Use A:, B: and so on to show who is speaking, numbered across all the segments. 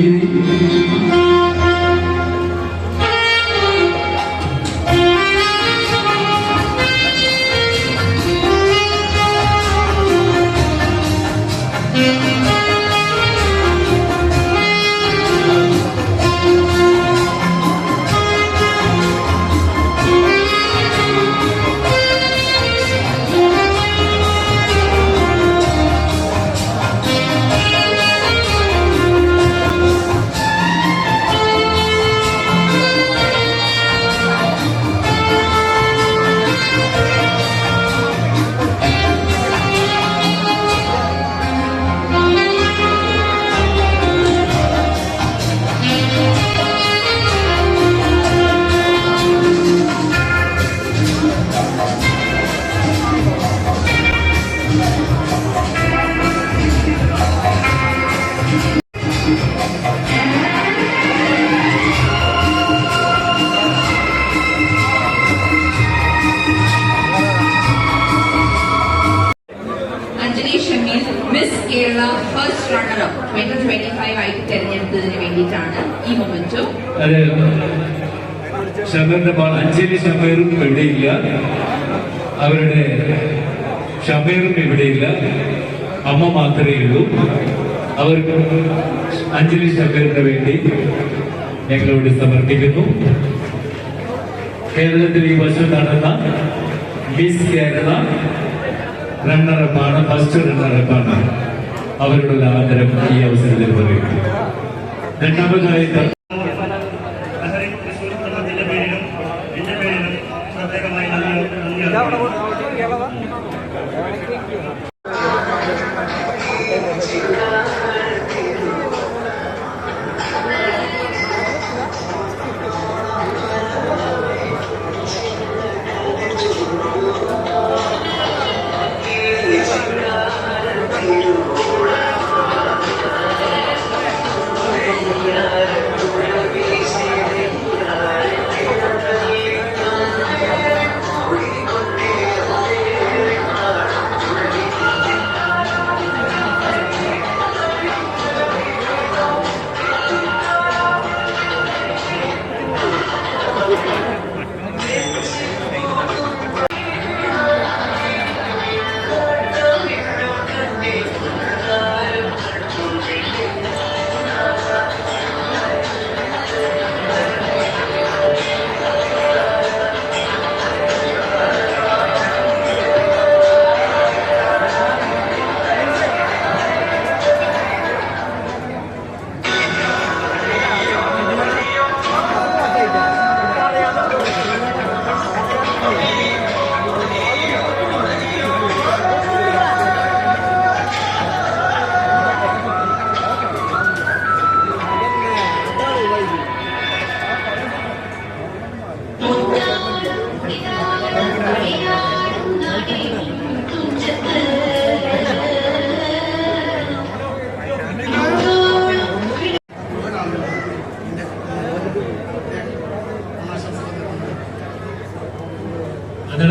A: Spirit. Kerala first runner twenty twenty five ആയിട്ട് തെരഞ്ഞെടുത്തതിന് വേണ്ടിയിട്ടാണ് ഈ മൊമെന്റോ
B: ഷമീറിന്റെ മോൾ അഞ്ജലി ഷമീറും ഇവിടെയില്ല അവരുടെ ഷബേറും ഇവിടെയില്ല അമ്മ മാത്രമേ ഉള്ളൂ. അവർക്ക് അഞ്ജലി ഷമീറിന് വേണ്ടി ഞങ്ങളോട് സമർപ്പിക്കുന്നു. കേരളത്തിൽ ഈ വർഷം നടന്ന മിസ് കേരള റണ്ണറപ്പാണ് ഫസ്റ്റ് റണ്ണറപ്പാണ് അവരോടുള്ള ആദരം ഈ അവസരത്തിൽ പറയുന്നു രണ്ടാമതായി
C: പ്രത്യേകമായി നന്ദി.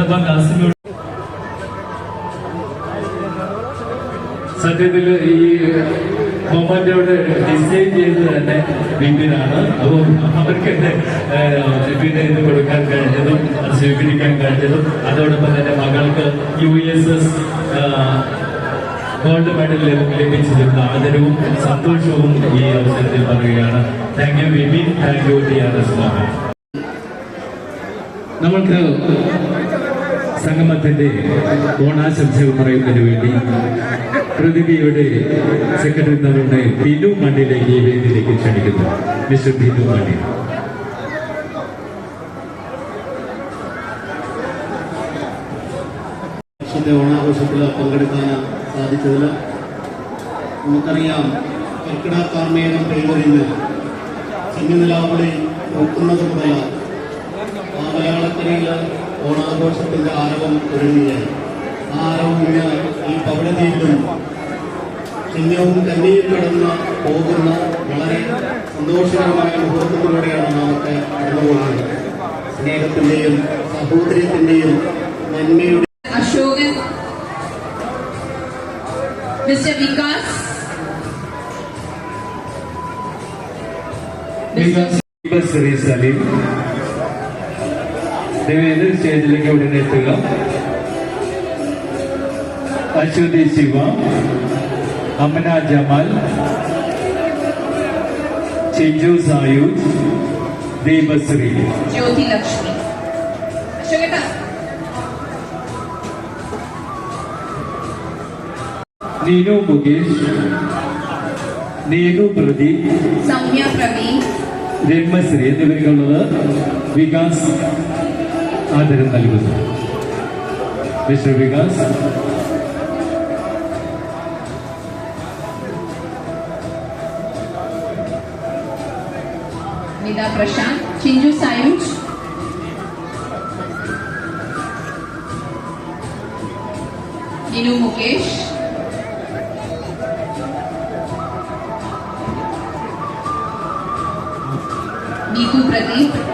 C: അറിയിക്കുന്നു.
B: സത്യത്തിൽ ഈ മൊമെന്റോട് ഡിസൈൻ ചെയ്തത് തന്നെ വിപിനാണ്. അപ്പോൾ അവർക്ക് വിപിന് ഇത് കൊടുക്കാൻ കഴിഞ്ഞതും സ്വീകരിക്കാൻ കഴിഞ്ഞതും അതോടൊപ്പം തന്നെ മകൾക്ക് U S S gold medal ലഭിച്ചിരുന്ന ആദരവും സന്തോഷവും ഈ അവസരത്തിൽ പറയുകയാണ്. Thank you Vipin. Thank you T R S നമ്മൾക്ക് സംഗമത്തിന്റെ ഓണാശംസകൾ പറയുന്നതിന് വേണ്ടി പ്രതിഭയുടെ സെക്രട്ടറി തങ്ങളുടെ ബിനു മണ്ണിലേക്ക് ഈ വേദിയിലേക്ക് ക്ഷണിക്കുന്നു. മിസ്റ്റർ ബിനു മണ്ണി.
D: ഓണാഘോഷത്തിൽ പങ്കെടുക്കാൻ സാധിച്ചതിൽ നമുക്കറിയാം കർക്കിടക കാർമേകം പെയ്തൊഴിഞ്ഞ് ചിങ്ങനിലാവുകളെ നോക്കുന്നത് ആ മലയാളക്കരയിൽ ഓണാഘോഷത്തിന്റെ ആരവം ഒരുങ്ങിയായി ആ ആരവം ഇന്ന് ഈ പവിഴദ്വീപിലും ചിഹ്നവും കന്നിയും കടന്ന് പോകുന്ന വളരെ സന്തോഷകരമായ മുഹൂർത്തത്തിലൂടെയാണ് നമുക്ക് കടന്നുപോകുന്നത്. സ്നേഹത്തിന്റെയും സഹോദര്യത്തിന്റെയും നന്മയുടെ
A: അശോകൻ മിസ്റ്റർ വികാസ്
B: വികാസ് സലീം. ദയവേത് സ്റ്റേജിലേക്ക് ഉടനെ എത്തുക. അശ്വതി ശിവ അമന ജമാൽ ചിഞ്ചു സായു ദീപശ്രീ.
A: ജ്യോതി ലക്ഷ്മി
B: നീനു മുകേഷ് നീനു പ്രദീപ്
A: സൗമ്യ പ്രവീൺ.
B: രമ്യശ്രീ എന്നിവർക്കുള്ളത് വികാസ് आदर ಅಲ್ಲಿಗೋದು मिस्टर विकास।
A: प्रशांत चिंजू सायुज नीनू मुकेश। नीतू प्रदीप।